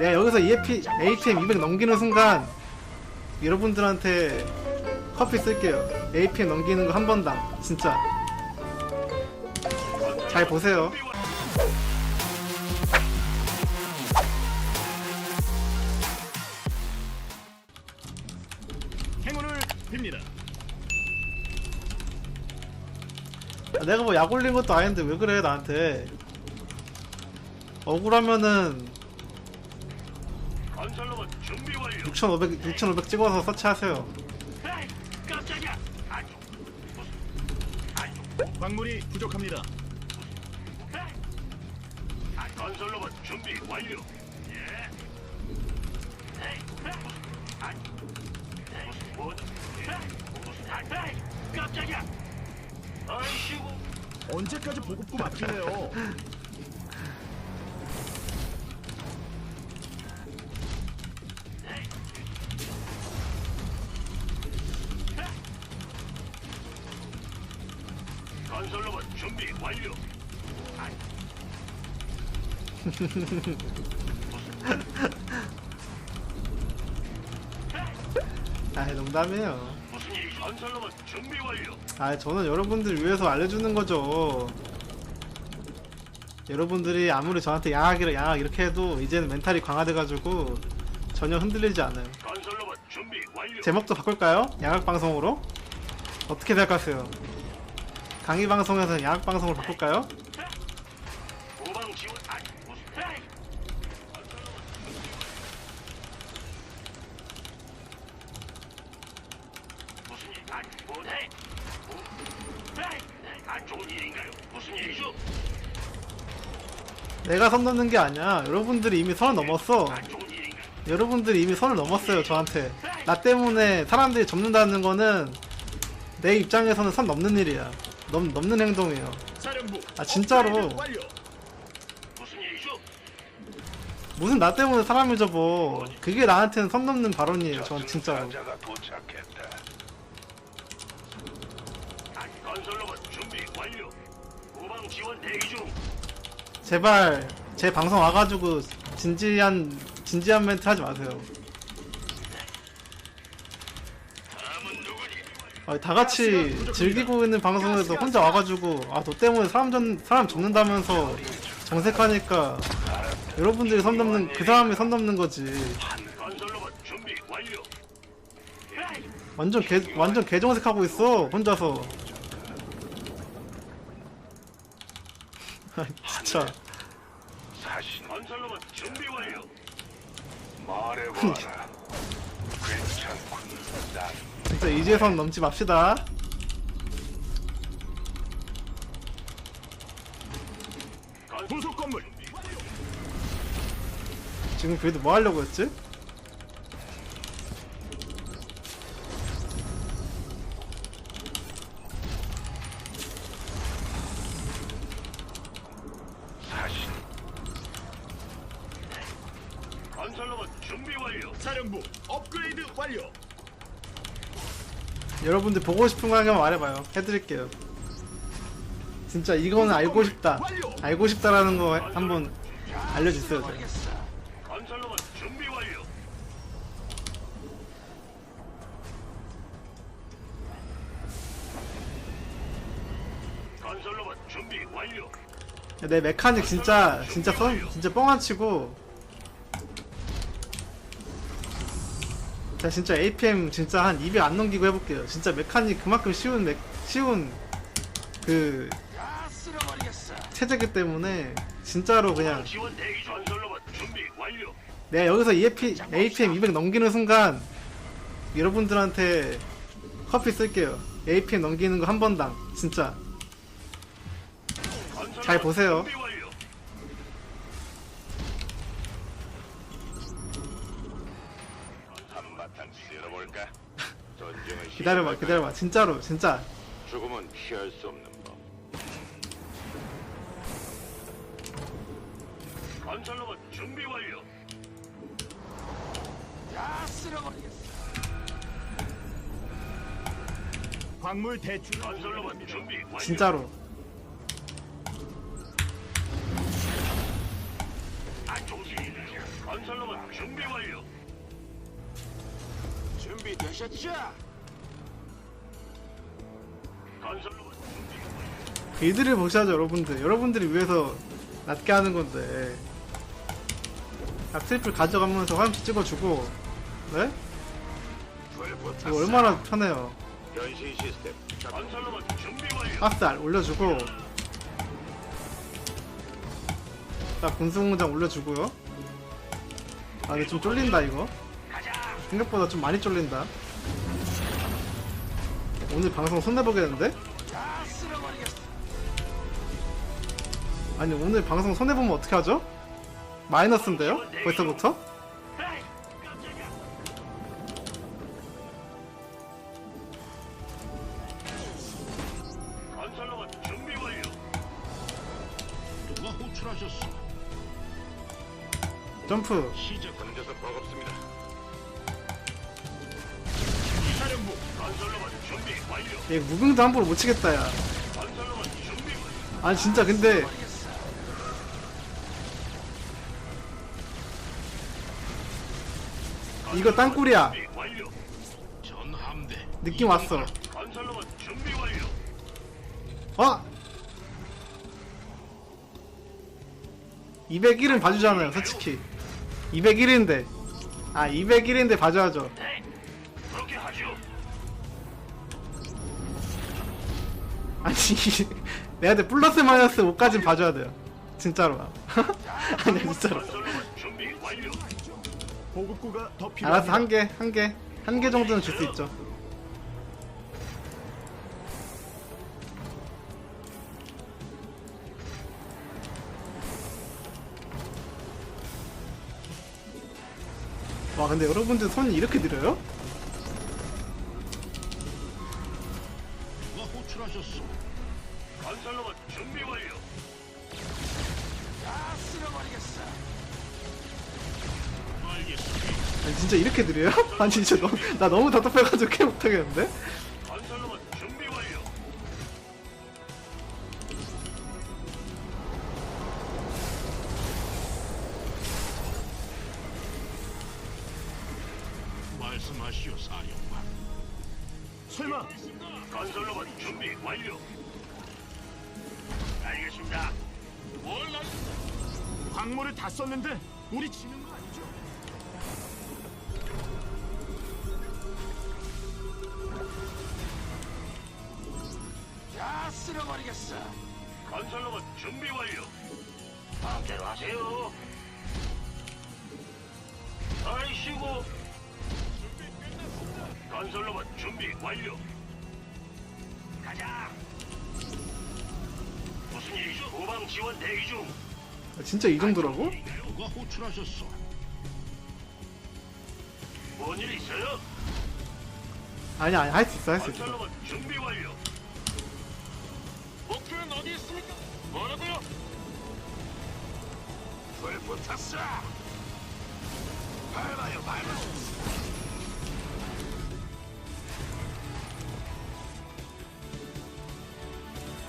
내가 여기서 EFP, APM 200 넘기는 순간 여러분들한테 커피 쓸게요. APM 넘기는 거 한 번당. 진짜. 잘 보세요. 행운을 빕니다. 아, 내가 뭐 약 올린 것도 아닌데 왜 그래 나한테. 억울하면은 건설로봇 준비 완료. 6,500, 6,500 찍어서 서치하세요. 에이, 깜짝이야. 안쪽. 무슨? 안쪽. 광물이 부족합니다. 에이. 아, 건설로봇 준비 완료. 예. 에이, 에이, 무슨? 안. 에이, 무슨 뭐죠? 에이, 무슨 안. 에이, 깜짝이야. 언제까지 보급고 맡기네요. 건설로봇 준비 완료. 안. 아 농담이에요. 무슨 일? 건설로봇 준비 완료. 아 저는 여러분들 위해서 알려주는 거죠. 여러분들이 아무리 저한테 양악이라 양악 이렇게 해도 이제는 멘탈이 강화돼가지고 전혀 흔들리지 않아요. 건설로봇 준비 완료. 제목도 바꿀까요? 양악 방송으로? 어떻게 생각하세요? 강의 방송에서 양악 방송을 바꿀까요? 내가 선 넘는 게 아니야. 여러분들이 이미 선을 넘었어. 여러분들이 이미 선을 넘었어요 저한테. 나 때문에 사람들이 접는다는 거는 내 입장에서는 선 넘는 일이야. 넘 넘는 행동이에요. 아, 진짜로. 무슨 나 때문에 사람을 접어. 그게 나한테는 선 넘는 발언이에요. 전 진짜로. 제발 제 방송 와가지고 진지한 진지한 멘트 하지 마세요. 다음은 누구니? 아, 다 같이 즐기고 있는 방송에서 혼자 와가지고 아 너 때문에 사람 전 사람 접는다면서 정색하니까 여러분들이 선 넘는 그 사람이 선 넘는 거지. 완전 개 완전 개정색하고 있어 혼자서. 아, 진짜. 말해봐라. 괜찮군. 난 진짜 이제선 넘지 맙시다. 부속 건물. 지금 그래도 뭐 하려고 했지? 사신. 건설로봇 준비 완료. 사령부. 업그레이드 완료. 여러분들 보고 싶은 거 하나만 말해봐요. 해드릴게요. 진짜 이거는 알고 싶다. 알고 싶다라는 거 한번 알려주세요. 제가. 내 메카닉 진짜 진짜 써, 진짜 뻥안 치고. 자 진짜 APM 진짜 한 200 안 넘기고 해볼게요. 진짜 메카닉 그만큼 쉬운 맥 쉬운 그 체제기 때문에 진짜로 그냥. 내가 여기서 EFP, APM 200 넘기는 순간 여러분들한테 커피 쓸게요. APM 넘기는 거 한 번당 진짜 잘 보세요. 준비 완료. 한바탕 쓸어볼까? 기다려봐 시작할까? 기다려봐 진짜로 진짜 죽음은 피할 수 없는 법. 건설로봇 준비 완료. 광물 대출. 건설로봇 준비 완료. 진짜로 안 일이네요. 건설로봇 준비 완료. 준비되셨죠? 건설로봇. 빌드를 보셔야죠 여러분들 여러분들이 위해서 낮게 하는 건데 악슬플 가져가면서 화염치 찍어주고 네? 이거 얼마나 편해요 변신 시스템 작동 건설로봇 준비 완료. 가스 알 올려주고 자 군수공장 올려주고요 아 이거 좀 쫄린다 이거. 생각보다 좀 많이 쫄린다 오늘 방송 손해보겠는데? 아니 오늘 방송 손해보면 어떻게 하죠? 마이너스인데요? 벌써부터? 점프 얘 무빙도 함부로 못 치겠다 야. 아니 진짜 근데 이거 땅굴이야. 느낌 왔어. 어? 201은 봐주잖아요 솔직히 201인데 아 201인데 봐줘야죠 아니 내한테 플러스 마이너스 5까진 봐줘야 돼요 진짜로 아니 진짜로. 보급구가 더 필요합니다. 알았어 한 개 한 개 한 개 정도는 줄 수 있죠 와 근데 여러분들 손이 이렇게 느려요? 아니 진짜 이렇게 느려요? 아니 진짜 너무, 나 너무 답답해가지고 캐 못하겠는데? 쓸어버리겠어. 건설로봇 준비 완료. 마음대로 하세요. 아이씨고. 건설로봇 준비 완료. 가자. 무슨 일이죠? 후방 지원 대기 중. 아, 진짜 이 정도라고? 누가 호출하셨어? 뭔 일 있어요? 아니 아니 할 수 있어 할 수 있어 건설로봇 준비 완료. 어디 있습니까? 뭐라고요? 불 붙었어. 밟아요, 밟아.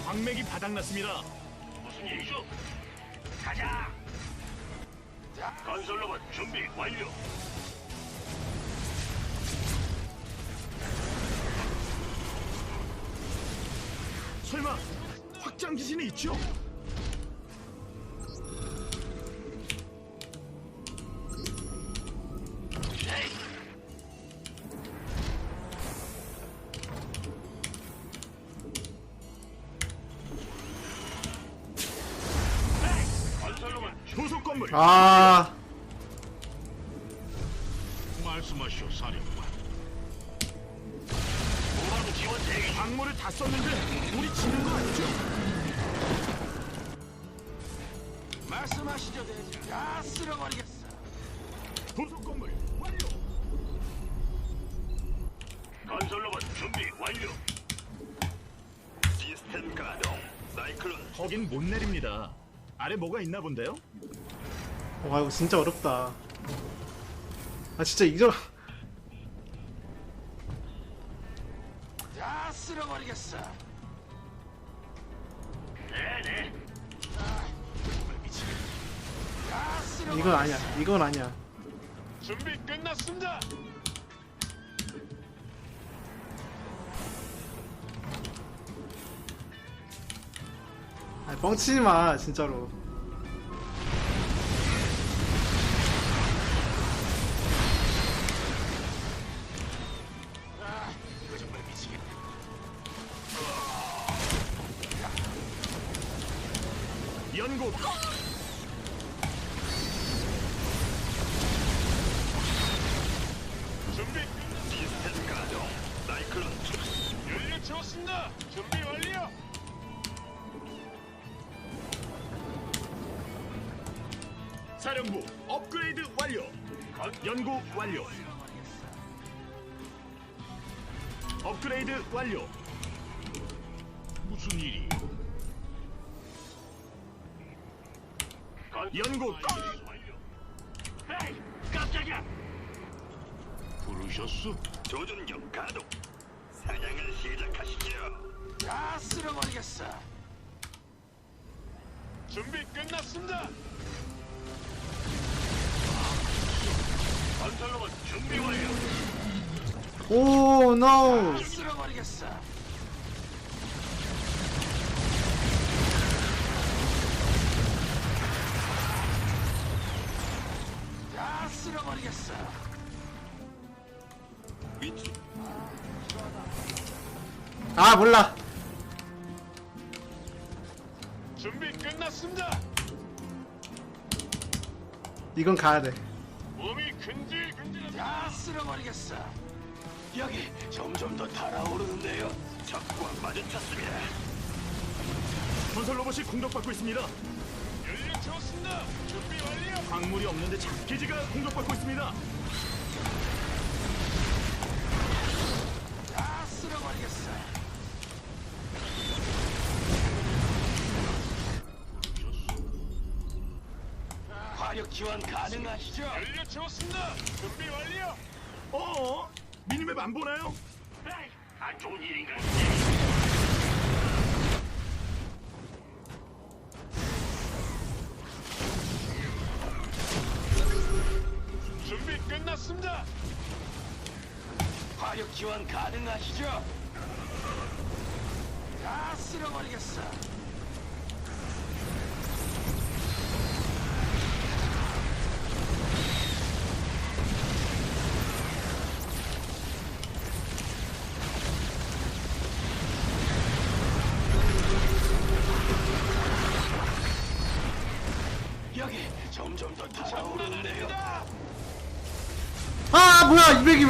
광맥이 바닥났습니다. 무슨 일이죠? 가자. 건설 로봇 준비 완료. 설마 확장 기신이 있죠? 아 말씀하시죠, 대장. 다 쓸어버리겠어. 도속 건물 완료. 건설로봇 준비 완료. 시스템 가동. 사이클론 거긴 못 내립니다. 아래 뭐가 있나 본데요? 와 이거 진짜 어렵다 아 진짜 이저 다 쓸어버리겠어. 이건 아니야 이건 아니야 준비 끝났습니다. 아니, 뻥치지 마, 진짜로. 사령부 업그레이드 완료. 연구 완료. 업그레이드 완료. 무슨 일이? 연구 에이, 깜짝이야. 부르셨어? 조준경 가동. 사냥을 시작하시죠. 다 쓸어버리겠어. 준비 끝났습니다. 건설로봇 준비 완료. 오, 노! 쓸어버리겠어. 다 쓸어버리겠어. 위치. 아, 몰라. 준비 끝났습니다. 이건 가야 돼. 몸이 근질근질. 다 쓸어버리겠어. 여기 점점 더 달아오르는데요. 적과 마주쳤습니다. 건설 로봇이 공격받고 있습니다. 연료 채웠습니다. 준비 완료. 광물이 없는데 작기지가 공격받고 있습니다. 다 화력 지원 가능하시죠? 연료 채웠습니다. 준비 완료. 어? 미니맵 안 보나요? 에이, 안 좋은 일인가? 준비 끝났습니다. 화력 지원 가능하시죠? 다 쓸어버리겠어.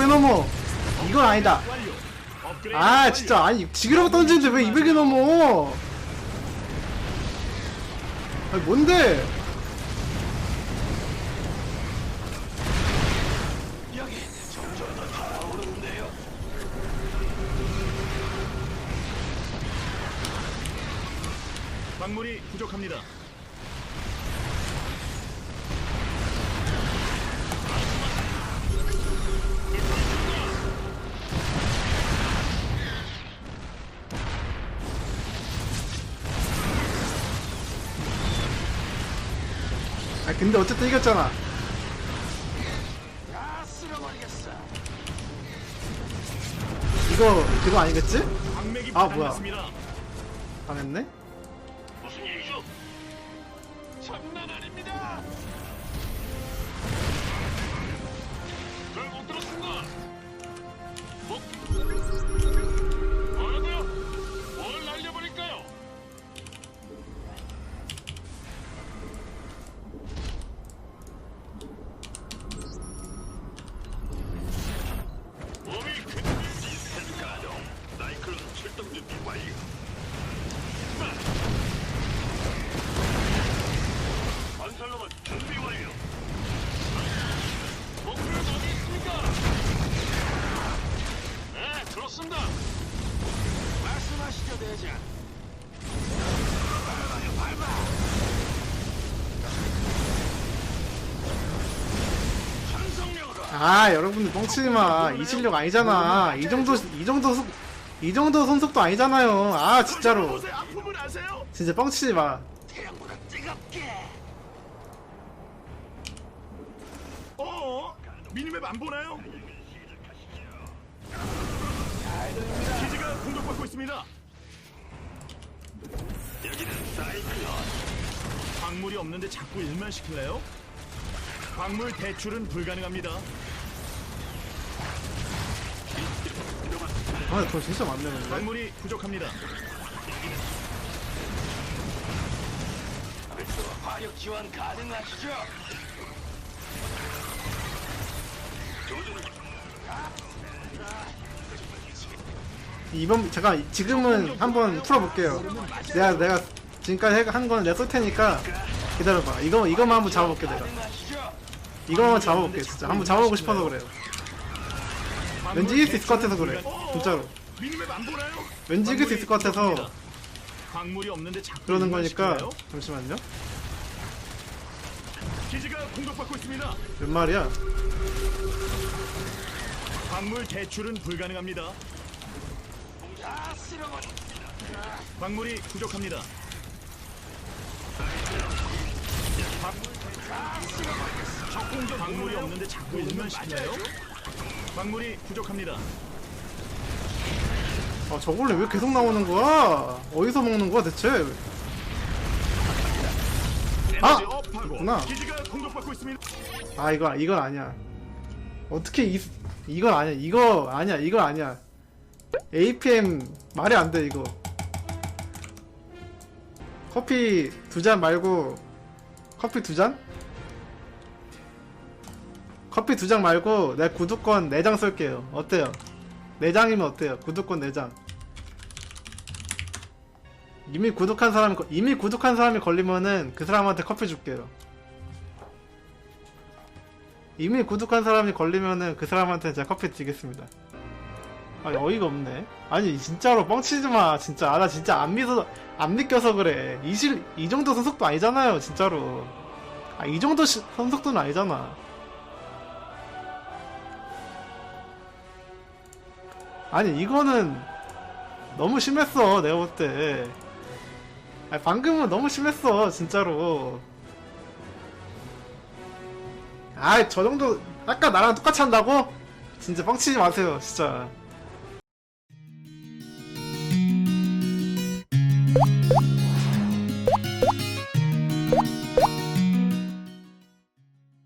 200이 왜 넘어? 이건 아니다. 아. 진짜. 아니, 지그라고 던지는데 왜 200이 넘어? 아니, 뭔데? 광물이 부족합니다. 근데 어쨌든 이겼잖아. 이거, 그거 아니겠지? 아, 뭐야. 당했네? 무슨 일이죠? 장난 아닙니다. 아, 여러분들 뻥치지 마. 이 실력 아니잖아. 이 정도, 이 정도, 속- 이 정도 손속도 아니잖아요. 아, 진짜로. 진짜 뻥치지 마. 태양보다 뜨겁게. 어? 미니맵 안 보나요? 기지가 공격받고 있습니다. 여기는 사이클론. 광물이 없는데 자꾸 일만 시킬래요? 광물 대출은 불가능합니다. 아, 돈 진짜 많네, 근데. 광물이 부족합니다. 화력 지원 가능하시죠? 이번, 잠깐, 지금은 한번 풀어볼게요. 내가, 내가 지금까지 한건 내가 쓸 테니까 기다려봐. 이거, 이거만 한번 잡아볼게, 내가. 이거만 잡아볼게, 진짜. 한번 잡아보고 싶어서 그래요. 왠지 이길 수 있을 것 같아서 그래. 진짜로. 왠지 이길 수 있을 것 같아서 광물이 없는데 자꾸 그러는 거니까. 잠시만요. 기지가 공격받고 있습니다. 몇 말이야? 광물 대출은 불가능합니다. 다 쓸어버 광물이 부족합니다. 광물 광물이 없는데 자꾸 일만 시킬래요? 광물이 부족합니다. 아, 저걸로 왜 계속 나오는 거야? 어디서 먹는 거야, 대체? 아! 에너지 업하고 구나. 기지가 공격받고 있습니다. 아 이거 이건 아니야. 어떻게 이 이건 아니야. 이거 아니야. 이거 아니야. APM 말이 안 돼 이거. 커피 두 잔 말고 커피 두 잔? 커피 두 장 말고 내 구독권 네장 쓸게요. 어때요? 네 장이면 어때요? 구독권 네 장. 이미 구독한 사람이 거- 이미 구독한 사람이 걸리면은 그 사람한테 커피 줄게요. 이미 구독한 사람이 걸리면은 그 사람한테 제가 커피 드리겠습니다. 아니 어이가 없네. 아니 진짜로 뻥치지 마. 진짜 아, 나 진짜 안 믿어 안 믿겨서 그래. 이실 이 정도 선속도 아니잖아요. 진짜로. 아 이 정도 시, 선속도는 아니잖아. 아니 이거는 너무 심했어. 내가 볼 때. 방금은 너무 심했어. 진짜로. 아, 저 정도 아까 나랑 똑같이 한다고? 진짜 뻥치지 마세요, 진짜.